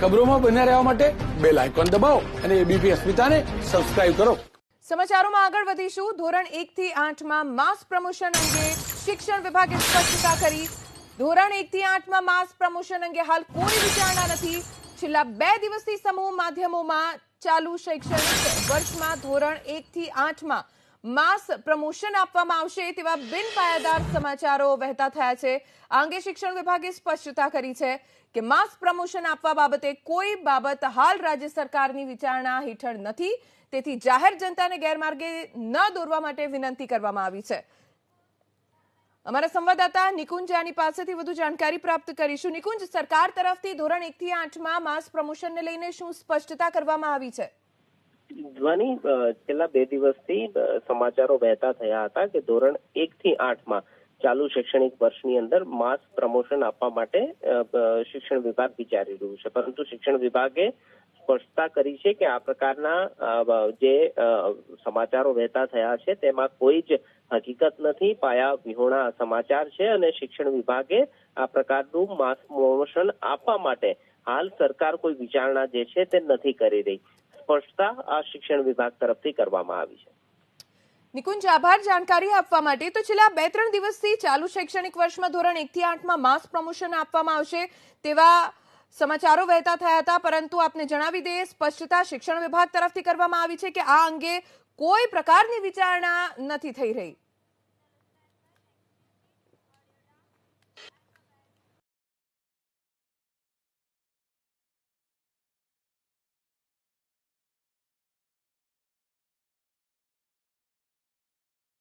ખબરોમાં બન્યા રહેવા માટે બેલ આઇકોન દબાવો અને એબીપી અસ્મિતાને સબસ્ક્રાઇબ કરો. સમાચારોમાં આગળ વધીશું. ધોરણ એક થી આઠમાં માસ પ્રમોશન અંગે શિક્ષણ વિભાગે સ્પષ્ટતા કરી. ધોરણ એક થી આઠમાં માસ પ્રમોશન અંગે હાલ કોઈ વિચારણા નથી. છેલ્લા બે દિવસથી સમૂહ માધ્યમોમાં ચાલુ શૈક્ષણિક વર્ષમાં ધોરણ એક થી આઠમાં માસ પ્રમોશન આપવામાં આવશે તેવા બિનપાયાદાર સમાચારો વહેતા થયા છે. આ અંગે શિક્ષણ વિભાગે સ્પષ્ટતા કરી છે કે માસ પ્રમોશન આપવા બાબતે કોઈ બાબત હાલ રાજ્ય સરકારની વિચારણા હેઠળ નથી. તેથી જાહેર જનતાને ગેરમાર્ગે ન દોરવા માટે વિનંતી કરવામાં આવી છે. અમારા સંવાદદાતા નિકુંજાની પાસેથી વધુ જાણકારી પ્રાપ્ત કરીશું. નિકુંજ, સરકાર તરફથી ધોરણ એક થી આઠમાં માસ પ્રમોશનને લઈને શું સ્પષ્ટતા કરવામાં આવી છે? ધ્વનિ છેલ્લા બે દિવસથી સમાચારો વહેતા થયા હતા કે ધોરણ એક થી આઠમાં ચાલુ શૈક્ષણિક વર્ષની અંદર માસ પ્રમોશન આપવા માટે શિક્ષણ વિભાગ વિચારી રહ્યું છે. પરંતુ શિક્ષણ વિભાગે સ્પષ્ટતા કરી છે કે આ પ્રકારના જે સમાચારો વહેતા થયા છે, તેમાં કોઈ જ હકીકત નથી, પાયા વિહોણા સમાચાર છે અને શિક્ષણ વિભાગે આ પ્રકારનું માસ પ્રમોશન આપવા માટે હાલ સરકાર કોઈ વિચારણા જે છે તે નથી કરી રહી. સ્પષ્ટતા આ શિક્ષણ વિભાગ તરફથી કરવામાં આવી છે. નિકુંજ, આભાર જાણકારી આપવા માટે. તો છેલ્લા બે ત્રણ દિવસથી ચાલુ શૈક્ષણિક વર્ષમાં ધોરણ એક થી આઠમાં માસ પ્રમોશન આપવામાં આવશે તેવા સમાચારો વહેતા થયા હતા. પરંતુ આપને જણાવી દઈએ, સ્પષ્ટતા શિક્ષણ વિભાગ તરફથી કરવામાં આવી છે કે આ અંગે કોઈ પ્રકારની વિચારણા નથી થઈ રહી.